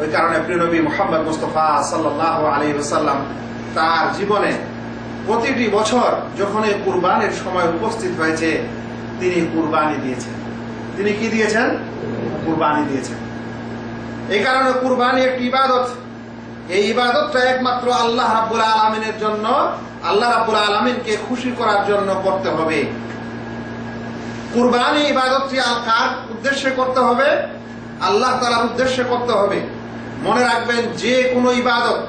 ওই কারণে প্রিয়নবী মোহাম্মদ মুস্তফা সাল্লাহ আলী ওসাল্লাম তার জীবনে প্রতিটি বছর যখন এই কুরবানির সময় উপস্থিত হয়েছে, তিনি কুরবানি দিয়েছেন। তিনি কি দিয়েছেন? কুরবানি দিয়েছেন। এই কারণে কুরবানি একটি ইবাদত। এই ইবাদতটা একমাত্র আল্লাহ রাব্বুল আলমিনের জন্য, আল্লাহ রাব্বুল আলমিনকে খুশি করার জন্য করতে হবে। কুরবানি ইবাদতটি কার উদ্দেশ্যে করতে হবে? আল্লাহ তালার উদ্দেশ্যে করতে হবে। মনে রাখবেন, যে কোনো ইবাদত,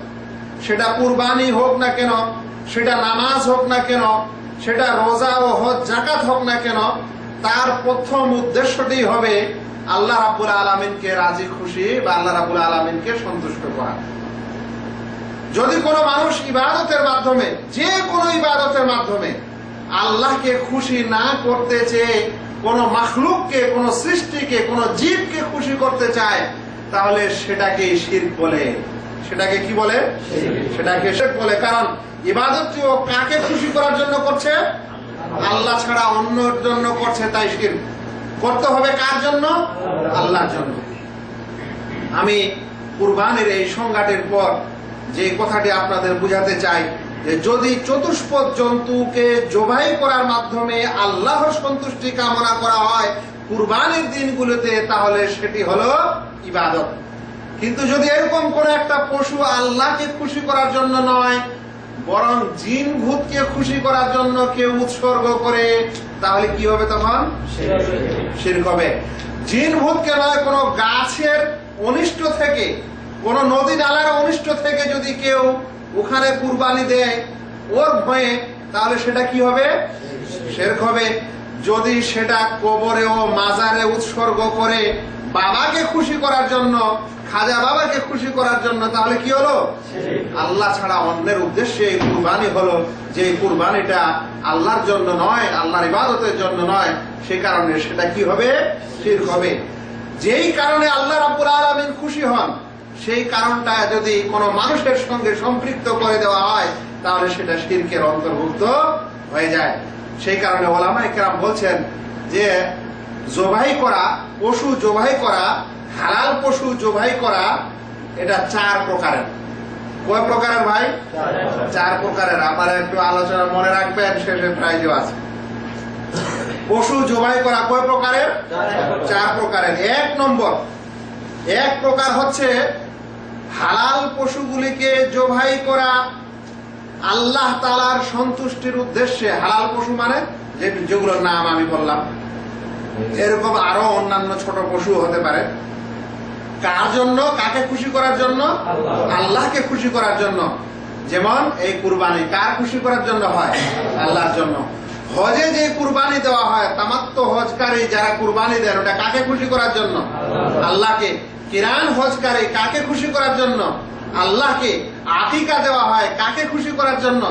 সেটা কুরবানি হোক না কেন, সেটা নামাজ হোক না কেন, সেটা রোজা ও হজ জাকাত হোক না কেন, তার প্রথম উদ্দেশ্যটি হবে আল্লাহ রাব্বুল আলমিনকে রাজি, খুশি বা আল্লাহ রাব্বুল আলমিনকে সন্তুষ্ট করা। যদি কোনো মানুষ ইবাদতের মাধ্যমে, যে কোনো ইবাদতের মাধ্যমে আল্লাহকে খুশি না করতে চেয়ে, কোন মাখলুককে, কোন সৃষ্টিকে, কোন জীবকে খুশি করতে চায় তাহলে সেটাকে শির বলে। সেটাকে কি বলে? সেটাকে শিরক বলে। কারণ ইবাদত কাকে খুশি করার জন্য করছে, আল্লাহ ছাড়া অন্যর জন্য করছে, তাই শির। করতে হবে কার জন্য? আল্লাহর জন্য। আমি কুরবানির এই সংঘাটের পর যে কথাটি আপনাদের বুঝাতে চাই যদি চতুষ্পদ জন্তুকে জবাই করার মাধ্যমে আল্লাহর সন্তুষ্টি কামনা করা হয় কুরবানির দিনগুলোতে তাহলে সেটি হলো ইবাদত। কিন্তু যদি এরকম কোন একটা পশু আল্লাহকে খুশি করার জন্য নয় বরং জিন ভূতকে খুশি করার জন্য কেউ উৎসর্গ করে তাহলে কি হবে তখন? শিরক হবে। জিন ভূতকে নয় কোনো গাছের অনিষ্ট থেকে কোন নদী নালার অনিষ্ট থেকে যদি কেউ ওখানে কুরবানি দেয়, ওর ভয়ে, তাহলে সেটা কি হবে? শেরক হবে। যদি সেটা কবরে ও মাজারে উৎসর্গ করে বাবাকে খুশি করার জন্য, খাজা বাবাকে খুশি করার জন্য, তাহলে কি হলো? আল্লাহ ছাড়া অন্যের উদ্দেশ্যে এই কুরবানি হলো। যে এই কুরবানিটা আল্লাহর জন্য নয়, আল্লাহর ইবাদতের জন্য নয়, সে কারণে সেটা কি হবে? শিরক হবে। যেই কারণে আল্লাহ রাব্বুল আলামিন খুশি হন সেই কারণটা যদি কোনো মানুষের সঙ্গে সম্পৃক্ত করে দেওয়া হয় তাহলে সেটা শিরকের অন্তর্ভুক্ত হয়ে যায়। সেই কারণে ওলামায়ে কেরাম বলছেন যে জবাই করা পশু জবাই করা হালাল পশু জবাই করা এটা চার প্রকারের। কয় প্রকারের ভাই? চার প্রকারের। আপনারা একটু আলোচনা মনে রাখবেন শেষে প্রাইজও আছে। পশু জবাই করা কয় প্রকারের। চার প্রকারের। এক নম্বর এক প্রকার হচ্ছে হালাল পশুগুলিকে জবাই করা আল্লাহ তালার সন্তুষ্টির উদ্দেশ্যে হালাল পশু মানে? যে যেগুলোর নাম আমি বললাম। এরকম আরও অন্যান্য ছোট পশু হতে পারে। কার জন্য? কাকে খুশি করার জন্য? আল্লাহকে খুশি করার জন্য। যেমন এই কুরবানি কার খুশি করার জন্য হয়? আল্লাহর জন্য। হজে যে কুরবানি দেওয়া হয় তামাত্ম হজকারী যারা কুরবানি দেন ওটা কাকে খুশি করার জন্য? আল্লাহকে। কিরান হজকারী কাকে খুশি করার জন্য? আল্লাহকে। আকিকা দেওয়া হয় কাকে খুশি করার জন্য?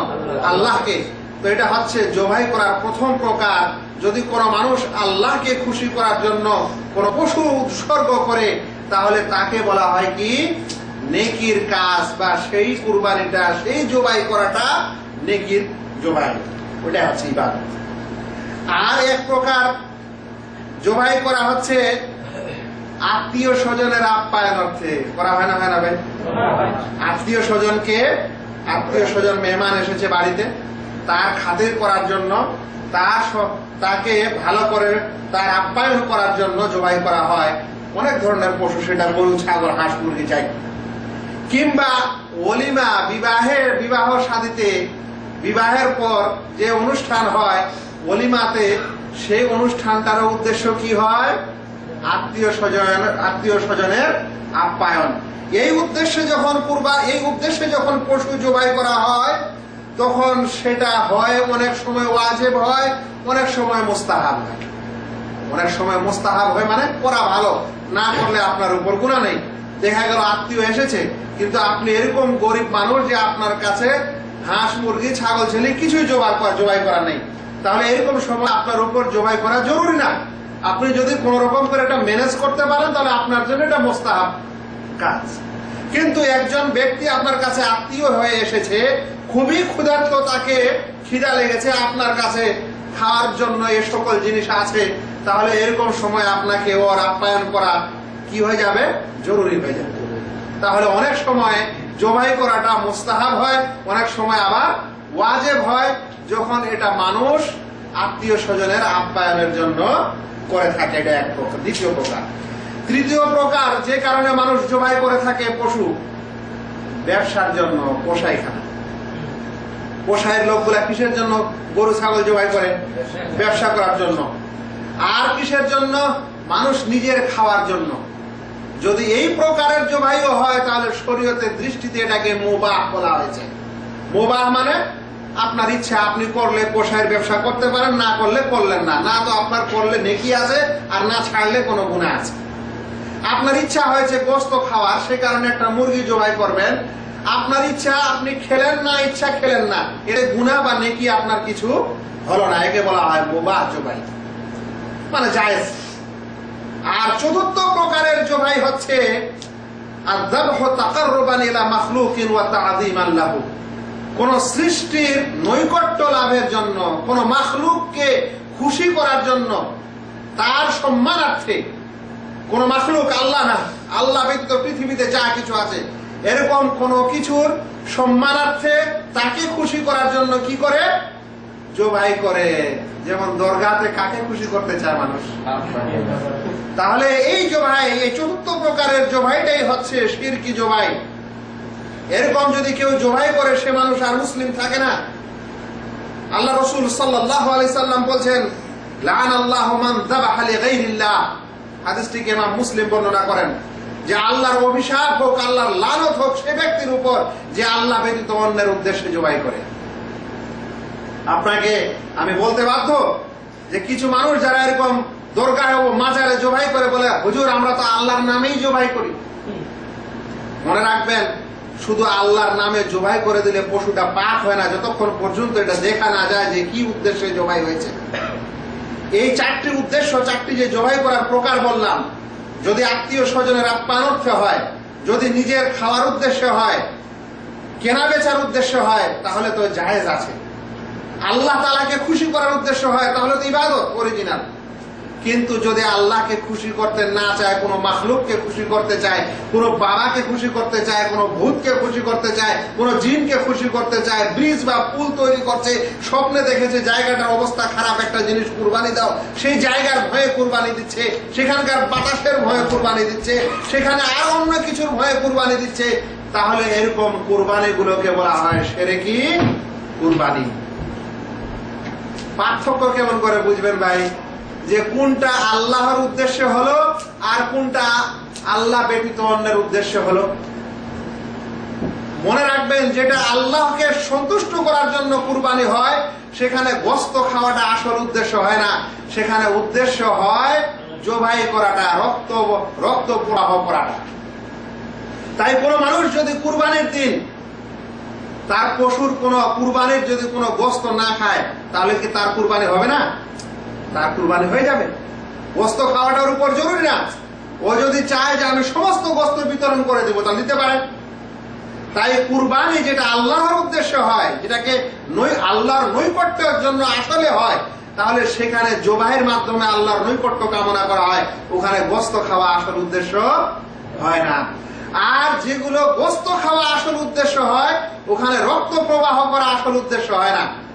আল্লাহকে। তো এটা হচ্ছে জবাই করার প্রথম প্রকার। যদি কোনো মানুষ আল্লাহকে খুশি করার জন্য কোনো পশু উৎসর্গ করে, তাহলে তাকে বলা হয় কি? নেকির কাজ বা সেই কুরবানিটা, সেই জবাই করাটা নেকির জবাই। ওটা হচ্ছে আর এক প্রকার জবাই করা হচ্ছে আত্মীয় স্বজনের আপ্যায়ন অর্থে, করা হয় না হয় না ভাই? আত্মীয় স্বজনকে, আত্মীয় স্বজন মেহমান এসেছে বাড়িতে, তার খাতির করার জন্য, তার তাকে ভালো করে, তার আপ্যায়ন করার জন্য জবাই করা হয়। অনেক ধরনের পশু, সেটা গরু, ছাগল, হাঁস, মুরগি চাই কিংবা অলিমা বিবাহের, বিবাহ শাদিতে বিবাহের পর যে অনুষ্ঠান হয়, অলিমাতে, সেই অনুষ্ঠানটার উদ্দেশ্য কি হয়? আত্মীয় স্বজন আত্মীয় স্বজনের আপ্যায়ন। এই উদ্দেশ্যে যখন পূর্বা এই উদ্দেশ্যে যখন পশু জবাই করা হয়, তখন সেটা হয় অনেক সময় ওয়াজেব হয়, অনেক সময় মোস্তাহাব হয়। অনেক সময় মোস্তাহাব হয় মানে করা ভালো। না করলে আপনার উপর গুণা নেই। দেখা গেল আত্মীয় এসেছে, কিন্তু আপনি এরকম গরিব মানুষ যে আপনার কাছে হাঁস, মুরগি, ছাগল, ছেলে কিছুই জোগাড় করা জবাই করা নেই। তাহলে এরকম সময় আপনার উপর জবাই করা জরুরি না। আপনি যদি কোন রকম করে এটা ম্যানেজ করতে পারেন, তাহলে আপনার জন্য এটা মোস্তাহাব কাজ। কিন্তু একজন ব্যক্তি আপনার কাছে আত্মীয় হয়ে এসেছে, খুবই ক্ষুধার্ত, তাকে খিদা লেগেছে, আপনার কাছে খাওয়ার জন্য এ সকল জিনিস আছে, তাহলে এরকম সময় আপনাকে ওর আপ্যায়ন করা কি হয়ে যাবে? জরুরি হয়ে যাবে। তাহলে অনেক সময় জবাই করাটা মোস্তাহাব হয়, অনেক সময় আবার ওয়াজেব হয়, যখন এটা মানুষ আত্মীয় স্বজনের আপ্যায়নের জন্য করে থাকে এটা এক প্রকার। দ্বিতীয় প্রকার। তৃতীয় প্রকার, যে কারণে মানুষ জবাই করে থাকে পশু, ব্যবসার জন্য পোষাইখানা পোষায়ের লোকগুলা কিসের জন্য? গরু, ছাগল জবাই করে? ব্যবসা করার জন্য। আর কিসের জন্য? মানুষ নিজের খাওয়ার জন্য। যদি এই প্রকারের জবাইও হয়, তাহলে শরীয়তের দৃষ্টিতে এটাকে মোবাহ বলা হয়েছে। মোবাহ মানে আপনার ইচ্ছা, আপনি করলে পোষায়ের ব্যবসা করতে পারেন, না করলে করলেন না। না তো আপনার করলে নেকি আছে, আর না ছাড়লে কোনো গুণা আছে। আপনার ইচ্ছা হয়েছে গোস্ত খাওয়ার, সে কারণে একটা মুরগি জবাই করবেন। আপনার ইচ্ছা, আপনি খেলেন না, ইচ্ছা খেলেন না। এর গুণা বা নেকি আপনার কিছু হলো না। একে বলা হয় মোবাহ জবাই মানে জায়েজ। আর চতুর্থ প্রকারের জবাই হচ্ছে আযাবহু তাকাররুবান ইলা মাখলুকিন ওয়া তা'যীমান লাহু। কোন সৃষ্টির নৈকট্য লাভের জন্য, কোন মাখলুককে খুশি করার জন্য তার সম্মানার্থে কোন মাখলুক আল্লাহ না, আল্লাহ ব্যতীত পৃথিবীতে যা কিছু আছে, এরকম কোন কিছুর সম্মানার্থে তাকে খুশি করার জন্য কি করে? জবাই করে। যেমন দরগাতে কাকে খুশি করতে চায় মানুষ? তাহলে এই জবাই, এই চতুর্থ প্রকারের জবাইটাই হচ্ছে শিরকি জবাই। এরকম যদি কেউ জবাই করে, সে মানুষ আর মুসলিম থাকে না। আল্লাহ রসুল সাল্লাল্লাহু আলাইহি সাল্লাম বলছেন লান আল্লাহু হাদিসটিকে ইমাম মুসলিম বর্ণনা করেন যে আল্লাহর অভিশাপ হোক, আল্লাহর লানত হোক, সে ব্যক্তির উপর যে আল্লাহ ব্যতীত অন্যের উদ্দেশ্যে জবাই করে। আপনাকে আমি বলতে বাধ্য যে কিছু মানুষ যারা এরকম দরগাহে ও মাজারে জবাই করে বলে, হুজুর, আমরা তো আল্লাহর নামেই জবাই করি। মনে রাখবেন শুধু আল্লাহর নামে জবাই করে দিলে পশুটা পাক হয় না, যতক্ষণ পর্যন্ত এটা দেখা না যায় যে কি উদ্দেশ্যে জবাই হয়েছে। এই চারটি উদ্দেশ্য, চারটি যে জবাই করার প্রকার বললাম, যদি আত্মীয় স্বজনের আপ্যায়নার্থে হয়, যদি নিজের খাওয়ার উদ্দেশ্যে হয়, কেনা বেচার উদ্দেশ্য হয়, তাহলে তো জাহেজ আছে। আল্লাহ তালাকে খুশি করার উদ্দেশ্য হয়, তাহলে তো ইবাদত অরিজিনাল কিন্তু যদি আল্লাহকে খুশি করতে না চায়, কোনো মাখলুককে খুশি করতে চায়, কোনো বাবাকে খুশি করতে চায়, কোনো ভূতকে খুশি করতে চায়, কোনো জিনকে খুশি করতে চায়, ব্রিজ বা পুল তৈরি করছে, স্বপ্নে দেখেছে জায়গাটার অবস্থা খারাপ, একটা জিনিস কুরবানি দাও, সেই জায়গার ভয়ে কুরবানি দিচ্ছে, সেখানকার বাতাসের ভয়ে কুরবানি দিচ্ছে, সেখানে আর অন্য কিছুর ভয়ে কুরবানি দিচ্ছে, তাহলে এরকম কুরবানি গুলোকে বলা হয় সেরে কি? কুরবানি। পার্থক্য কেমন করে বুঝবেন ভাই? যে কোনটা আল্লাহর উদ্দেশ্যে হলো আর কোনটা আল্লাহ ব্যতীত অন্যের উদ্দেশ্যে হলো। মনে রাখবেন, যেটা আল্লাহকে সন্তুষ্ট করার জন্য কুরবানি হয়, সেখানে গোস্ত খাওয়াটা আসল উদ্দেশ্য হয় না। সেখানে উদ্দেশ্য হয় জবাই করাটা, রক্ত রক্ত প্রবাহ করাটা। তাই কোনো মানুষ যদি কুরবানির দিন তার পশুর কোন কুরবানির যদি কোনো গোস্ত না খায়, তাহলে কি তার কুরবানি হবে না? তার কুরবানি হয়ে যাবে। গোস্ত খাওয়াটার উপর জরুরি না। ও যদি চায় যে আমি সমস্ত গোস্ত বিতরণ করে দেবো তাহলে দিতে পারে। তাই কুরবানি যেটা আল্লাহর উদ্দেশ্য হয়, যেটাকে নৈ- আল্লাহর নৈকট্যের জন্য আসলে হয়, তাহলে সেখানে জবাহের মাধ্যমে আল্লাহর নৈকট্য কামনা করা হয়। ওখানে গোস্ত খাওয়া আসল উদ্দেশ্য হয় না। আর যেগুলো গোস্ত খাওয়া আসল উদ্দেশ্য হয়, ওখানে রক্ত প্রবাহ করা আসল উদ্দেশ্য হয় না।